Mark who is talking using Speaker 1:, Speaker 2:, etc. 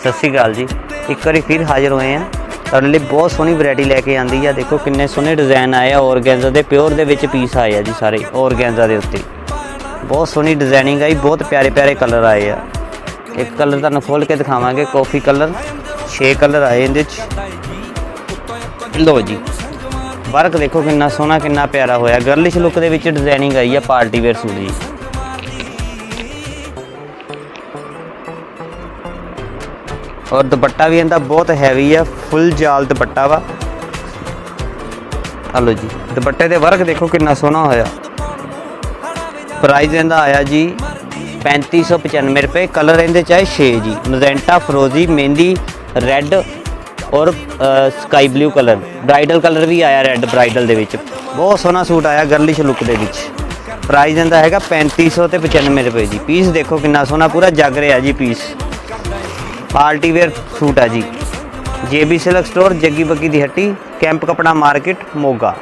Speaker 1: ਸਤਿ ਸ਼੍ਰੀ ਅਕਾਲ ਜੀ। ਇੱਕ ਵਾਰੀ ਫਿਰ ਹਾਜ਼ਰ ਹੋਏ ਆ ਤੁਹਾਡੇ ਲਈ ਬਹੁਤ ਸੋਹਣੀ ਵੈਰਾਈਟੀ ਲੈ ਕੇ ਆਂਦੀ ਆ। ਦੇਖੋ ਕਿੰਨੇ ਸੋਹਣੇ ਡਿਜ਼ਾਈਨ ਆਏ ਆ। ਔਰਗੈਂਜ਼ਾ ਦੇ ਪਿਓਰ ਦੇ ਵਿੱਚ ਪੀਸ ਆਏ ਆ ਜੀ ਸਾਰੇ ਔਰਗੈਂਜ਼ਾ ਦੇ ਉੱਤੇ। ਬਹੁਤ ਸੋਹਣੀ ਡਿਜ਼ਾਈਨਿੰਗ ਆਈ ਬਹੁਤ ਪਿਆਰੇ ਪਿਆਰੇ ਕਲਰ ਆਏ ਆ। ਇੱਕ ਕਲਰ ਤੁਹਾਨੂੰ ਖੋਲ ਕੇ ਦਿਖਾਵਾਂਗੇ। ਕਾਫੀ ਕਲਰ 6 ਕਲਰ ਆਏ ਇਹਦੇ ਚ। ਲੋ ਜੀ। ਵਰਕ ਦੇਖੋ ਕਿੰਨਾ ਸੋਹਣਾ, ਕਿੰਨਾ ਪਿਆਰਾ ਹੋਇਆ। ਗਰਲਿਸ਼ ਲੁੱਕ ਦੇ ਵਿੱਚ ਡਿਜ਼ਾਈਨਿੰਗ ਆਈ ਆ ਪਾਰਟੀ ਵੇਅਰ ਸੂਟ ਜੀ। ਔਰ ਦੁਪੱਟਾ ਵੀ ਇਹਦਾ ਬਹੁਤ ਹੈਵੀ ਆ ਫੁੱਲ ਜਾਲ ਦੁਪੱਟਾ ਵਾ। ਹਲੋ ਜੀ, ਦੁਪੱਟੇ ਦੇ ਵਰਕ ਦੇਖੋ ਕਿੰਨਾ ਸੋਹਣਾ ਹੋਇਆ। ਪ੍ਰਾਈਸ ਇਹਦਾ ਆਇਆ ਜੀ 3595 ਰੁਪਏ ਕਲਰ ਇਹਦੇ ਚਾਹੇ 6 ਜੀ ਮਜ਼ੈਂਟਾ ਫਰੋਜ਼ੀ ਮਹਿੰਦੀ ਰੈੱਡ ਔਰ sky blue colour bridal colour ਵੀ ਆਇਆ ਰੈੱਡ ਬ੍ਰਾਈਡਲ ਦੇ ਵਿੱਚ। ਬਹੁਤ ਸੋਹਣਾ ਸੂਟ ਆਇਆ ਗਰਲਿਸ਼ ਲੁੱਕ ਦੇ ਵਿੱਚ। ਪ੍ਰਾਈਸ ਇਹਦਾ ਹੈਗਾ 3500 ਤੇ 95 ਰੁਪਏ ਜੀ। ਪੀਸ ਦੇਖੋ ਕਿੰਨਾ ਸੋਹਣਾ, ਪੂਰਾ ਜਗ ਰਿਹਾ ਜੀ ਪੀਸ ਪਾਰਟੀ ਵੇਅਰ ਸੂਟ ਆ ਜੀ। JB silk store, Jaggi Baggi ਦੀ ਹੱਟੀ, ਕੈਂਪ ਕਪੜਾ ਮਾਰਕੀਟ, ਮੋਗਾ।